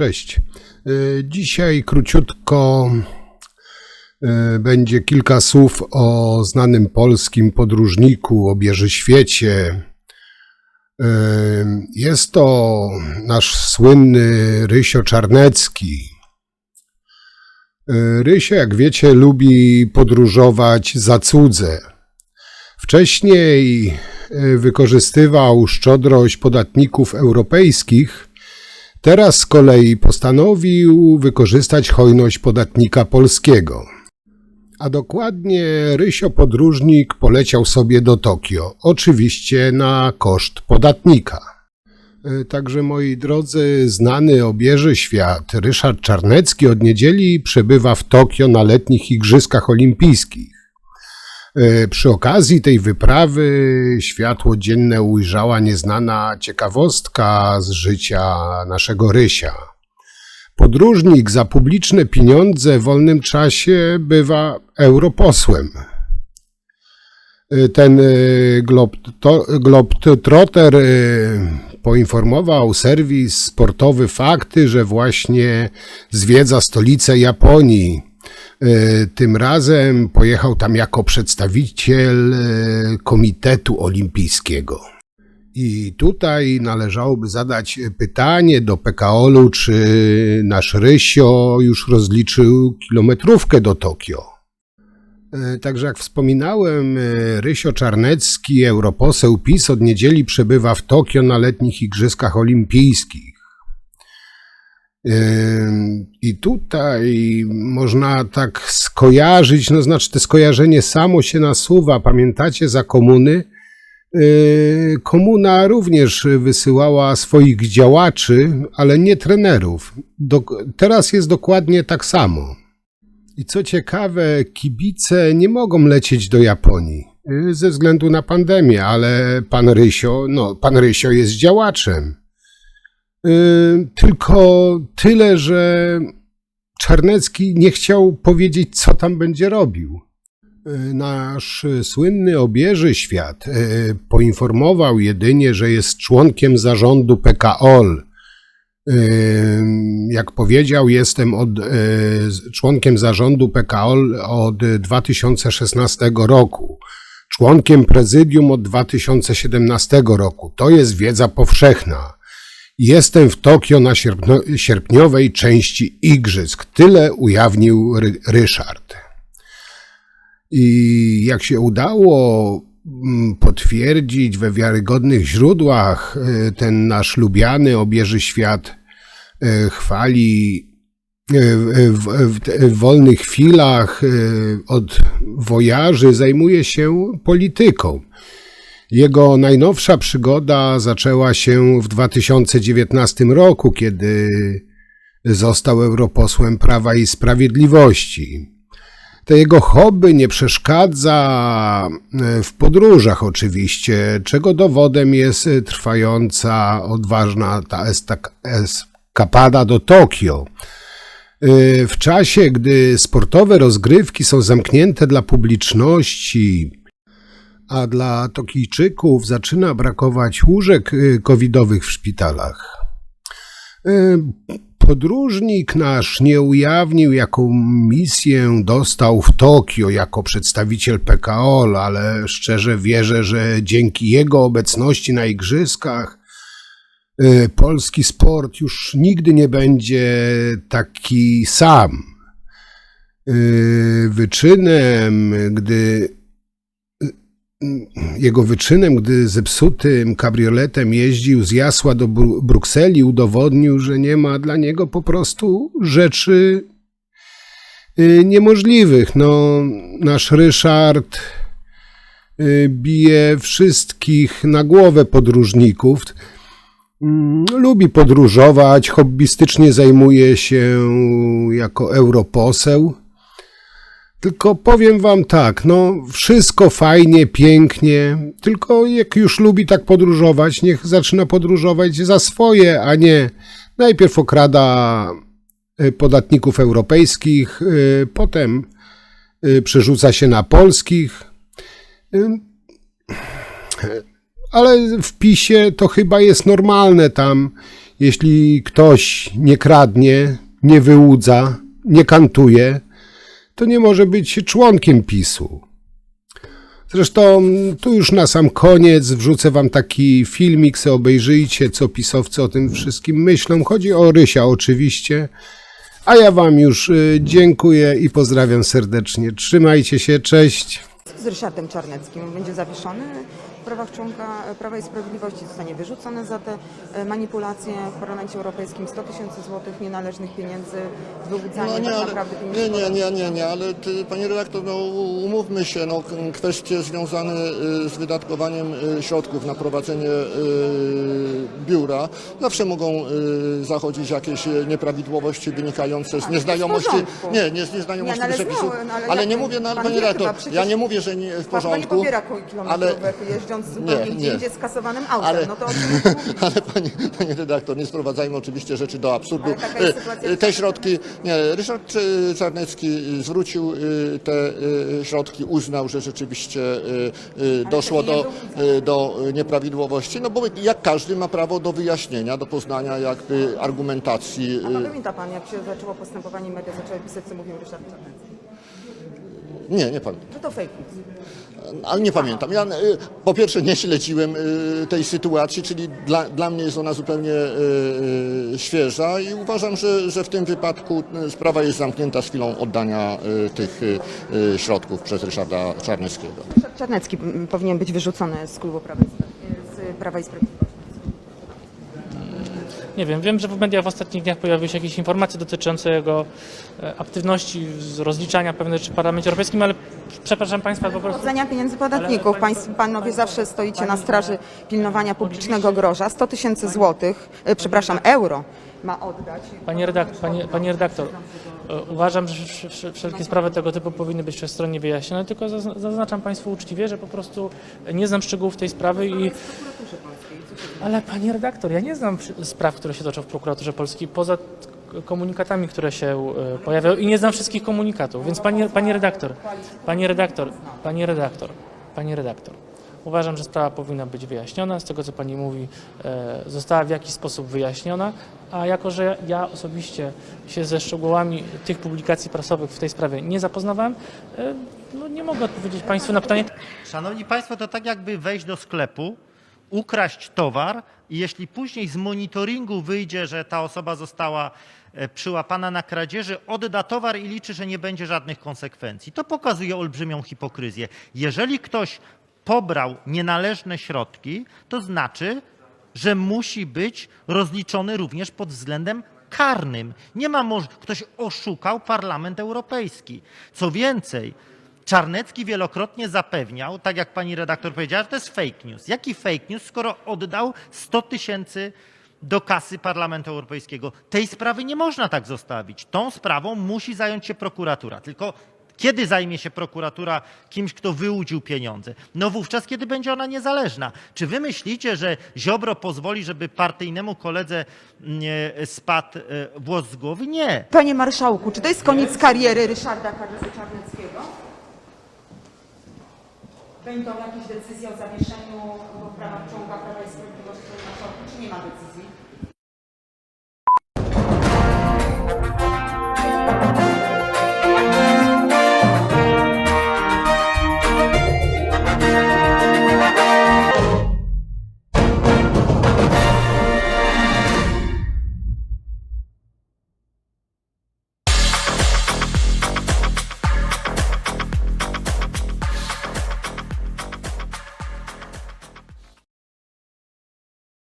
Cześć. Y, Dzisiaj króciutko y, będzie kilka słów o znanym polskim podróżniku o bierze świecie. Y, Jest to nasz słynny Rysio Czarnecki. Rysio, jak wiecie, lubi podróżować za cudze. Wcześniej wykorzystywał szczodrość podatników europejskich, teraz z kolei postanowił wykorzystać hojność podatnika polskiego. A dokładnie Rysio podróżnik poleciał sobie do Tokio, oczywiście na koszt podatnika. Y, Także moi drodzy, znany obieży świat Ryszard Czarnecki od niedzieli przebywa w Tokio na letnich Igrzyskach Olimpijskich. E, Przy okazji tej wyprawy światło dzienne ujrzała nieznana ciekawostka z życia naszego Rysia. Podróżnik za publiczne pieniądze w wolnym czasie bywa europosłem. E, Ten e, globt- Globetrotter e, poinformował serwis sportowy fakty, że właśnie zwiedza stolicę Japonii. E, Tym razem pojechał tam jako przedstawiciel e, Komitetu Olimpijskiego. I tutaj należałoby zadać pytanie do PKOL-u, czy nasz Rysio już rozliczył kilometrówkę do Tokio. E, Także jak wspominałem, Rysio Czarnecki, europoseł PiS od niedzieli przebywa w Tokio na letnich Igrzyskach Olimpijskich. I tutaj można tak skojarzyć, no znaczy to skojarzenie samo się nasuwa. Pamiętacie za komuny? Yy, Komuna również wysyłała swoich działaczy, ale nie trenerów. Dok- teraz jest dokładnie tak samo. I co ciekawe, kibice nie mogą lecieć do Japonii yy, ze względu na pandemię, ale pan Rysio, no, pan Rysio jest działaczem. Y, Tylko tyle, że Czarnecki nie chciał powiedzieć, co tam będzie robił. Y, Nasz słynny obieży świat y, poinformował jedynie, że jest członkiem zarządu PKOL. Jak powiedział, jestem od, członkiem zarządu PKOL od 2016 roku. Członkiem prezydium od 2017 roku. To jest wiedza powszechna. Jestem w Tokio na sierpno, sierpniowej części Igrzysk. Tyle ujawnił Ry, Ryszard. I jak się udało mm, potwierdzić we wiarygodnych źródłach, y, ten nasz lubiany obieży świat y, chwali y, w, w, w, wolnych chwilach od wojaży, zajmuje się polityką. Jego najnowsza przygoda zaczęła się w 2019 roku, kiedy został europosłem Prawa i Sprawiedliwości. To jego hobby nie przeszkadza e, w podróżach oczywiście, czego dowodem jest e, trwająca, odważna ta eskapada do Tokio. E, W czasie, gdy sportowe rozgrywki są zamknięte dla publiczności, a dla Tokijczyków zaczyna brakować łóżek y, covidowych w szpitalach. Y, Podróżnik nasz nie ujawnił, jaką misję dostał w Tokio jako przedstawiciel PKOL, ale szczerze wierzę, że dzięki jego obecności na igrzyskach y, polski sport już nigdy nie będzie taki sam. Wyczynem, gdy jego wyczynem, gdy zepsutym kabrioletem jeździł z Jasła do Bru- Brukseli, udowodnił, że nie ma dla niego po prostu rzeczy y, niemożliwych. No, nasz Ryszard y, bije wszystkich na głowę podróżników. Mm, Lubi podróżować, hobbystycznie zajmuje się jako europoseł. Tylko powiem wam tak, no wszystko fajnie, pięknie, tylko jak już lubi tak podróżować, niech zaczyna podróżować za swoje, a nie najpierw okrada y, podatników europejskich, y, potem y, przerzuca się na polskich. Ale w PiSie to chyba jest normalne tam Jeśli ktoś nie kradnie, nie wyłudza, nie kantuje, to nie może być członkiem PiSu. Zresztą tu już na sam koniec wrzucę wam taki filmik, se obejrzyjcie, co pisowcy o tym wszystkim myślą. Chodzi o Rysia oczywiście. A ja wam już y, dziękuję i pozdrawiam serdecznie. Trzymajcie się, cześć. Z Ryszardem Czarneckim. Będzie zawieszony w prawach członka Prawa i Sprawiedliwości, zostanie wyrzucony za te e, manipulacje w Parlamencie Europejskim 100 tysięcy złotych nienależnych pieniędzy, wyłudzanie No nie, tak naprawdę nie, pieniędzy. nie, nie, nie, nie, ale ty, panie redaktor, no umówmy się, no kwestie związane y, z wydatkowaniem y, środków na prowadzenie y, biura zawsze mogą zachodzić jakieś nieprawidłowości wynikające z nieznajomości, nie, nie z nieznajomości Nie, no ale przepisów, no ale ale nie mówię, no, ale pan panie wie redaktor, ja nie mówię, że nie w Pan chyba nie porządku, pobiera ale, kilometrówek jeżdżąc zupełnie Nie, gdzie indziej skasowanym autem. Ale- No to? Ale panie, panie redaktor, nie sprowadzajmy oczywiście rzeczy do absurdu. Ale E, sytuacja e, Te środki, nie, Ryszard e, Czarnecki zwrócił te środki, uznał, że rzeczywiście doszło do, do nieprawidłowości, no bo jak każdy ma prawo do wyjaśnienia, do poznania jakby argumentacji. A pamięta pan, jak się zaczęło postępowanie, media zaczęły pisać, co mówił Ryszard Czarnecki? Nie, nie pamiętam. No to fake news. Ale nie pamiętam. Ja e, po pierwsze nie śledziłem e, tej sytuacji, czyli dla, dla mnie jest ona zupełnie e, świeża i uważam, że, że w tym wypadku sprawa jest zamknięta z chwilą oddania tych środków przez Ryszarda Czarneckiego. Ryszard Czarnecki powinien być wyrzucony z klubu Prawa i, Spra- z Prawa i Sprawiedliwości. Nie wiem, wiem, że w mediach w ostatnich dniach pojawiły się jakieś informacje dotyczące jego e, aktywności z rozliczania pewnych rzeczy w Parlamencie Europejskim, ale przepraszam Państwa, po prostu... Chodzenia pieniędzy podatników. Ale- Państw, panowie zawsze stoicie na straży pilnowania publicznego groża. 100 tysięcy złotych, e, przepraszam, euro ma oddać. Panie, redak- panie, panie redaktor, e, uważam, że wsz- wsz- wszelkie sprawy tego typu powinny być wszechstronnie wyjaśnione, tylko zazn- zaznaczam Państwu uczciwie, że po prostu nie znam szczegółów tej sprawy i... Ale Panie redaktor, ja nie znam spraw, które się toczą w prokuraturze polskiej poza komunikatami, które się e, pojawiają i nie znam wszystkich komunikatów, więc Panie, panie redaktor, Panie redaktor, Panie redaktor, Panie redaktor, uważam, że sprawa powinna być wyjaśniona, z tego co Pani mówi, e, została w jakiś sposób wyjaśniona, a jako, że ja osobiście się ze szczegółami tych publikacji prasowych w tej sprawie nie zapoznawałem, e, no nie mogę odpowiedzieć Państwu na pytanie, Szanowni Państwo, to tak jakby wejść do sklepu, ukraść towar i jeśli później z monitoringu wyjdzie, że ta osoba została e, przyłapana na kradzieży, odda towar i liczy, że nie będzie żadnych konsekwencji. To pokazuje olbrzymią hipokryzję. Jeżeli ktoś pobrał nienależne środki, to znaczy, że musi być rozliczony również pod względem karnym. Nie ma moż- ktoś oszukał Parlament Europejski. Co więcej, Czarnecki wielokrotnie zapewniał, tak jak pani redaktor powiedziała, że to jest fake news. Jaki fake news, skoro oddał 100 tysięcy do kasy Parlamentu Europejskiego? Tej sprawy nie można tak zostawić. Tą sprawą musi zająć się prokuratura. Tylko kiedy zajmie się prokuratura kimś, kto wyłudził pieniądze? No wówczas, kiedy będzie ona niezależna. Czy wy myślicie, że Ziobro pozwoli, żeby partyjnemu koledze mm, e, spadł e, włos z głowy? Nie. Panie Marszałku, czy to jest koniec kariery Ryszarda Czarne- Czarneckiego? Będą jakieś decyzje o zawieszeniu w prawach członka Prawa i Sprawiedliwości, panie Marszałku, czy nie ma decyzji?